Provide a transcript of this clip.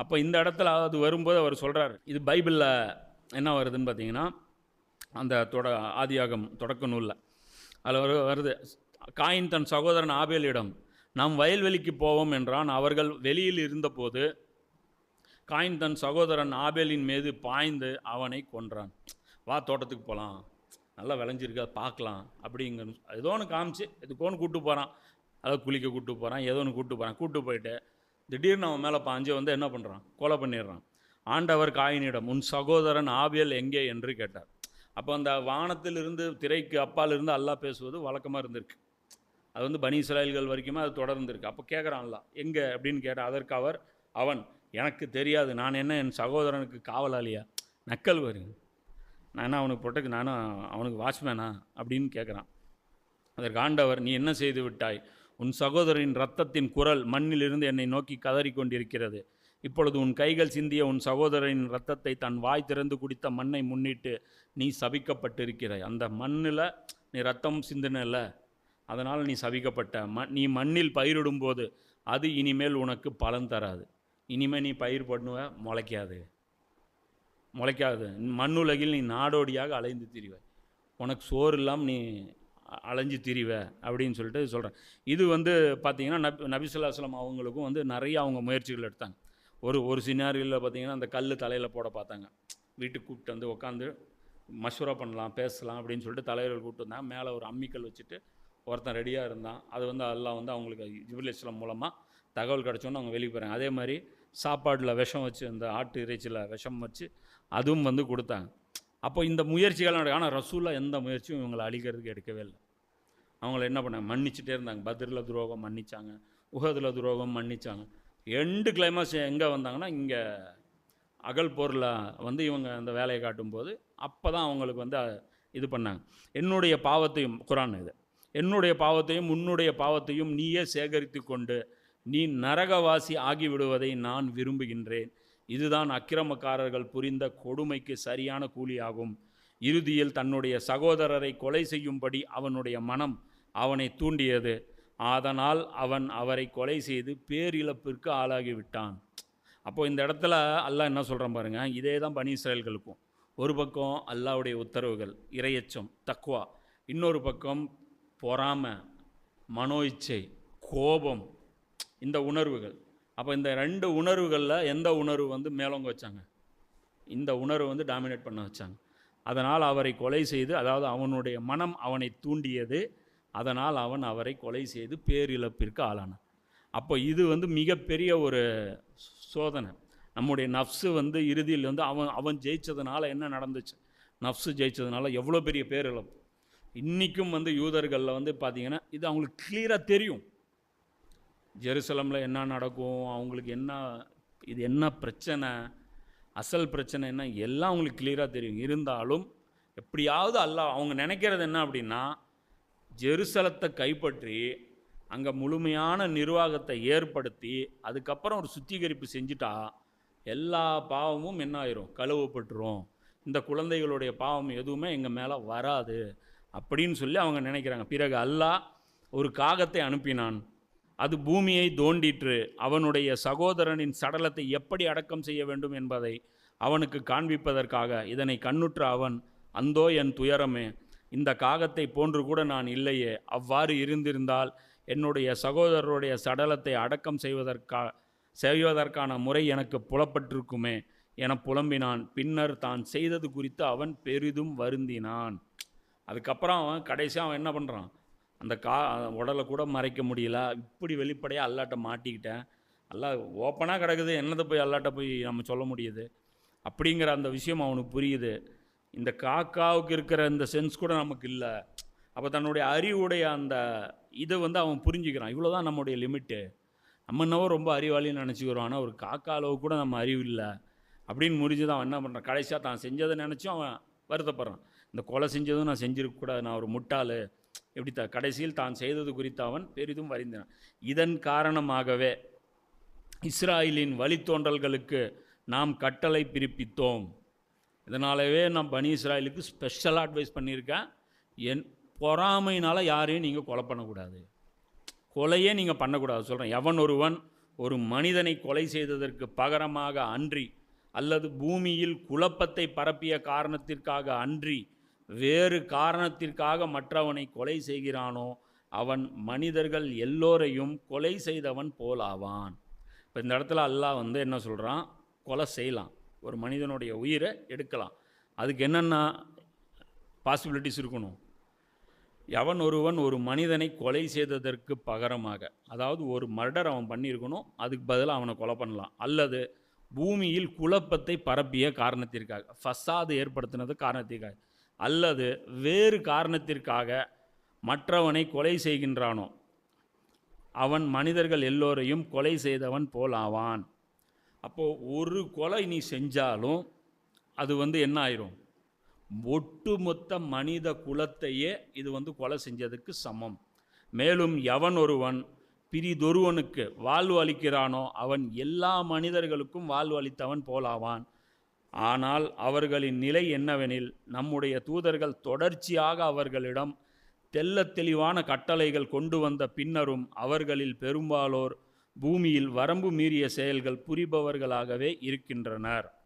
அப்போ இந்த இடத்துல அது வரும்போது அவர் சொல்கிறார் இது பைபிளில் என்ன வருதுன்னு பார்த்தீங்கன்னா அந்த தொட ஆதியாகம் தொடக்க நூலில். அதில் வரு வருது காயின் தன் சகோதரன் ஆபேலிடம் நாம் வயல்வெளிக்கு போவோம் என்றான். அவர்கள் வெளியில் இருந்தபோது காயின் தன் சகோதரன் ஆபேலின் மீது பாய்ந்து அவனை கொன்றான். வா தோட்டத்துக்கு போகலாம் நல்லா விளைஞ்சிருக்கு அதை பார்க்கலாம். அப்படிங்க ஏதோ ஒன்று காமிச்சு எதுக்கோன்னு கூப்பிட்டு போகிறான் அதை குளிக்க கூப்பிட்டு போகிறான் ஏதோ ஒன்று கூப்பிட்டு போகிறான் கூப்பிட்டு போயிட்டு திடீர்னு அவன் மேலே பாஞ்சு வந்து என்ன பண்ணுறான் கொலை பண்ணிடுறான். ஆண்டவர் காயினிடம் உன் சகோதரன் ஆபியல் எங்கே? என்று கேட்டார். அப்போ அந்த வானத்திலிருந்து திரைக்கு அப்பாலிருந்து அல்லா அல்லாஹ் பேசுவது வழக்கமாக இருந்திருக்கு. அது வந்து பனி இஸ்ராயல்கள் வரைக்குமே அது தொடர்ந்துருக்கு. அப்போ கேட்குறான் அல்லா எங்கே? அப்படின்னு கேட்டால் அதற்கு அவர் அவன் எனக்கு தெரியாது. நான் என்ன என் சகோதரனுக்கு காவலாளியா? நக்கல் வருங்க நான் என்ன அவனுக்கு பொட்டக்கு நானும் அவனுக்கு வாட்ச்மேனா அப்படின்னு கேட்குறான் அதற்கு ஆண்டவர் நீ என்ன செய்து விட்டாய்? உன் சகோதரின் இரத்தத்தின் குரல் மண்ணிலிருந்து என்னை நோக்கி கதறிக் கொண்டிருக்கிறது இப்பொழுது உன் கைகள் சிந்திய உன் சகோதரனின் இரத்தத்தை தன் வாய் திறந்து குடித்த மண்ணை முன்னிட்டு நீ சபிக்கப்பட்டிருக்கிறாய். அந்த மண்ணில் நீ ரத்தம் சிந்தினல அதனால் நீ சபிக்கப்பட்ட ம நீ மண்ணில் பயிரிடும்போது அது இனிமேல் உனக்கு பலன் தராது. இனிமேல் நீ பயிர் பண்ணுவ முளைக்காது. முளைக்காது. மண்ணுலகில் நீ நாடோடியாக அலைந்து திரிவாய். உனக்கு சோறு இல்லாமல் நீ அலைஞ்சு திரிவ அப்படின்னு சொல்லிட்டு சொல்கிறேன் இது வந்து பார்த்தீங்கன்னா நபி நபிசுல்லாஸ்லாம் அவங்களுக்கும் வந்து நிறைய அவங்க முயற்சிகள் எடுத்தாங்க. ஒரு ஒரு சினாரியில் பார்த்தீங்கன்னா அந்த கல் தலையில் போட பார்த்தாங்க. வீட்டுக்கு கூப்பிட்டு வந்து உட்காந்து மஷூரா பண்ணலாம் பேசலாம் அப்படின்னு சொல்லிட்டு தலைவர்கள் கூப்பிட்டு வந்தாங்க. மேலே ஒரு அம்மிக்கல் வச்சுட்டு ஒருத்தன் ரெடியாக இருந்தான். அது வந்து அதெல்லாம் வந்து அவங்களுக்கு ஜிபுல் இஸ்லாம் மூலமாக தகவல் கிடச்சோன்னு அவங்க வெளியே போகிறாங்க அதே மாதிரி சாப்பாட்டில் விஷம் வச்சு இந்த ஆட்டு இறைச்சியில் விஷம் வச்சு அதுவும் வந்து கொடுத்தாங்க. அப்போ இந்த முயற்சிகள் நடக்கும் ஆனால் ரசூலா எந்த முயற்சியும் இவங்களை அழிக்கிறதுக்கு எடுக்கவே இல்லை. அவங்கள என்ன பண்ணாங்க? மன்னிச்சுட்டே இருந்தாங்க. பத்ரில் துரோகம் மன்னிச்சாங்க. உகதில் துரோகம் மன்னிச்சாங்க. எண்டு கிளைமாஸ் எங்கே வந்தாங்கன்னா இங்கே அகல் போரில் வந்து இவங்க அந்த வேலையை காட்டும்போது அப்போ தான் அவங்களுக்கு வந்து இது பண்ணாங்க. என்னுடைய பாவத்தையும் குரான் இது. என்னுடைய பாவத்தையும் உன்னுடைய பாவத்தையும் நீயே சேகரித்து கொண்டு நீ நரகவாசி ஆகிவிடுவதை நான் விரும்புகின்றேன். இதுதான் அக்கிரமக்காரர்கள் புரிந்த கொடுமைக்கு சரியான கூலியாகும். இறுதியில் தன்னுடைய சகோதரரை கொலை செய்யும்படி அவனுடைய மனம் அவனை தூண்டியது. அதனால் அவன் அவரை கொலை செய்து பேரிழப்பிற்கு ஆளாகிவிட்டான். அப்போ இந்த இடத்துல அல்லாஹ் என்ன சொல்கிறான் பாருங்க இதே தான் பனி இஸ்ரேல்களுக்கும். ஒரு பக்கம் அல்லாஹ்வுடைய உத்தரவுகள் இரையச்சம் தக்குவா இன்னொரு பக்கம் பொறாமை மனோ இச்சை கோபம் இந்த உணர்வுகள். அப்போ இந்த ரெண்டு உணர்வுகளில் எந்த உணர்வு வந்து மேலோங்க வச்சாங்க? இந்த உணர்வு வந்து டாமினேட் பண்ண வச்சாங்க. அதனால் அவரை கொலை செய்து அதாவது அவனுடைய மனம் அவனை தூண்டியது அதனால் அவன் அவரை கொலை செய்து பேரிழப்பிற்கு ஆளானான் அப்போ இது வந்து மிகப்பெரிய ஒரு சோதனை. நம்முடைய நஃப்ஸு வந்து இறுதியில் வந்து அவன் அவன் ஜெயித்ததுனால என்ன நடந்துச்சு? நஃப்ஸு ஜெயித்ததுனால எவ்வளோ பெரிய பேரிழப்பு. இன்றைக்கும் வந்து யூதர்களில் வந்து பார்த்திங்கன்னா இது அவங்களுக்கு கிளியராக தெரியும். ஜெருசலமில் என்ன நடக்கும் அவங்களுக்கு என்ன இது என்ன பிரச்சனை அசல் பிரச்சனை என்ன எல்லாம் அவங்களுக்கு கிளியராக தெரியும். இருந்தாலும் எப்படியாவது அல்லாஹ் அவங்க நினைக்கிறது என்ன அப்படின்னா ஜெருசலத்தை கைப்பற்றி அங்கே முழுமையான நிர்வாகத்தை ஏற்படுத்தி அதுக்கப்புறம் ஒரு சுத்திகரிப்பு செஞ்சுட்டா எல்லா பாவமும் என்ன ஆயிரும்? கழுவப்பட்டுரும். இந்த குழந்தைகளுடைய பாவம் எதுவுமே எங்கள் மேலே வராது. அப்படின்னு சொல்லி அவங்க நினைக்கிறாங்க. பிறகு அல்லாஹ் ஒரு காகத்தை அனுப்பினான். அது பூமியை தோண்டிற்று. அவனுடைய சகோதரனின் சடலத்தை எப்படி அடக்கம் செய்ய வேண்டும் என்பதை அவனுக்கு காண்பிப்பதற்காக இதனை கண்ணுற்ற அவன் அந்தோ என் துயரமே இந்த காகத்தை போன்று கூட நான் இல்லையே அவ்வாறு இருந்திருந்தால் என்னுடைய சகோதரருடைய சடலத்தை அடக்கம் செய்வதற்கா செய்வதற்கான முறை எனக்கு புலப்பட்டிருக்குமே என புலம்பினான். பின்னர் தான் செய்தது குறித்து அவன் பெரிதும் வருந்தினான். அதுக்கப்புறம் அவன் கடைசியாக அவன் என்ன பண்ணுறான் அந்த கா உடலை கூட மறைக்க முடியல. இப்படி வெளிப்படையாக அல்லாட்ட மாட்டிக்கிட்டேன். அல்லா ஓப்பனாக கிடக்குது. என்னதை போய் அல்லாட்ட போய் நம்ம சொல்ல முடியுது? அப்படிங்கிற அந்த விஷயம் அவனுக்கு புரியுது. இந்த காக்காவுக்கு இருக்கிற இந்த சென்ஸ் கூட நமக்கு இல்லை. அப்போ தன்னுடைய அறிவுடைய அந்த இதை வந்து அவன் புரிஞ்சுக்கிறான். இவ்வளோ தான் நம்முடைய லிமிட்டு நம்ம என்னவோ ரொம்ப அறிவாளின்னு நினச்சிக்கிறோம். ஆனால் ஒரு காக்கா அளவு கூட நம்ம அறிவு இல்லை. அப்படின்னு முடிஞ்சு தான் அவன் என்ன பண்ணுறான் கடைசியாக தான் செஞ்சதை நினச்சும் அவன் வருத்தப்படுறான். இந்த கொலை செஞ்சதும் நான் செஞ்சிருக்கக்கூடாது. நான் ஒரு முட்டாள். எப்படி த கடைசியில் தான் செய்தது குறித்து அவன் பெரிதும் வருந்தினான். இதன் காரணமாகவே இஸ்ராயலின் வழித்தோன்றல்களுக்கு நாம் கட்டளை பிறப்பித்தோம். இதனாலவே நான் பனி இஸ்ராயலுக்கு ஸ்பெஷலாக அட்வைஸ் பண்ணியிருக்கேன் என் பொறாமையினால் யாரையும் நீங்கள் கொலை பண்ணக்கூடாது. கொலையே நீங்கள் பண்ணக்கூடாது. சொல்கிறேன் எவன் ஒருவன் ஒரு மனிதனை கொலை செய்ததற்கு பகரமாக அன்றி அல்லது பூமியில் குழப்பத்தை பரப்பிய காரணத்திற்காக அன்றி வேறு காரணத்திற்காக மற்றவனை கொலை செய்கிறானோ அவன் மனிதர்கள் எல்லோரையும் கொலை செய்தவன் போலாவான். இப்போ இந்த இடத்துல அல்லாஹ் வந்து என்ன சொல்கிறான் கொலை செய்யலாம். ஒரு மனிதனுடைய உயிரை எடுக்கலாம். அதுக்கு என்னென்ன பாசிபிலிட்டிஸ் இருக்கணும்? எவன் ஒருவன் ஒரு மனிதனை கொலை செய்ததற்கு பகரமாக அதாவது ஒரு மர்டர் அவன் பண்ணியிருக்கணும் அதுக்கு பதிலாக அவனை கொலை பண்ணலாம். அல்லது பூமியில் குழப்பத்தை பரப்பிய காரணத்திற்காக ஃபசாது ஏற்படுத்தினது காரணத்திற்காக. அல்லது வேறு காரணத்திற்காக மற்றவனை கொலை செய்கின்றானோ? அவன் மனிதர்கள் எல்லோரையும் கொலை செய்தவன் போலாவான் அப்போது ஒரு கொலை நீ செஞ்சாலும் அது வந்து என்ன ஆயிரும்? ஒட்டுமொத்த மனித குலத்தையே இது வந்து கொலை செஞ்சதுக்கு சமம். மேலும் எவன் ஒருவன் பிரிதொருவனுக்கு வாழ்வு அளிக்கிறானோ அவன் எல்லா மனிதர்களுக்கும் வாழ்வு அளித்தவன் போலாவான் ஆனால் அவர்களின் நிலை என்னவெனில் நம்முடைய தூதர்கள் தொடர்ச்சியாக அவர்களிடம் தெள்ளத் தெளிவான கட்டளைகள் கொண்டு வந்த பின்னரும் அவர்களில் பெரும்பாலோர் பூமியில் வரம்பு மீறிய செயல்கள் புரிபவர்களாகவே இருக்கின்றனர்.